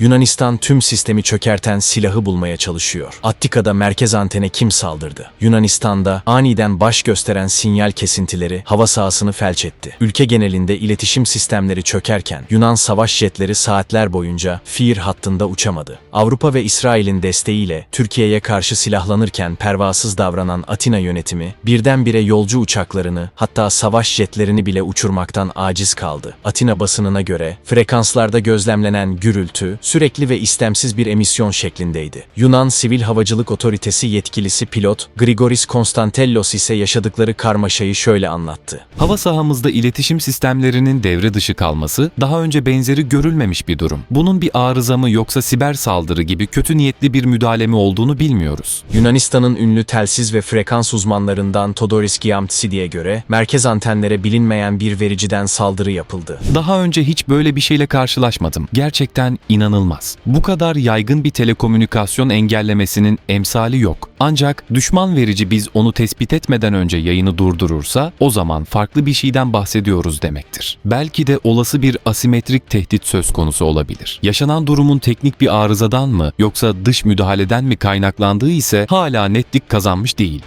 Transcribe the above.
Yunanistan tüm sistemi çökerten silahı bulmaya çalışıyor. Attika'da merkez antene kim saldırdı? Yunanistan'da aniden baş gösteren sinyal kesintileri hava sahasını felç etti. Ülke genelinde iletişim sistemleri çökerken Yunan savaş jetleri saatler boyunca Fiir hattında uçamadı. Avrupa ve İsrail'in desteğiyle Türkiye'ye karşı silahlanırken pervasız davranan Atina yönetimi birdenbire yolcu uçaklarını hatta savaş jetlerini bile uçurmaktan aciz kaldı. Atina basınına göre frekanslarda gözlemlenen gürültü sürekli ve istemsiz bir emisyon şeklindeydi. Yunan Sivil Havacılık Otoritesi yetkilisi pilot Grigoris Konstantellos ise yaşadıkları karmaşayı şöyle anlattı. Hava sahamızda iletişim sistemlerinin devre dışı kalması daha önce benzeri görülmemiş bir durum. Bunun bir arıza mı yoksa siber saldırı gibi kötü niyetli bir müdahale mi olduğunu bilmiyoruz. Yunanistan'ın ünlü telsiz ve frekans uzmanlarından Todoris Giamtsidi'ye göre merkez antenlere bilinmeyen bir vericiden saldırı yapıldı. Daha önce hiç böyle bir şeyle karşılaşmadım. Gerçekten inanılmaz. Bu kadar yaygın bir telekomünikasyon engellemesinin emsali yok. Ancak düşman verici biz onu tespit etmeden önce yayını durdurursa o zaman farklı bir şeyden bahsediyoruz demektir. Belki de olası bir asimetrik tehdit söz konusu olabilir. Yaşanan durumun teknik bir arızadan mı yoksa dış müdahaleden mi kaynaklandığı ise hala netlik kazanmış değil.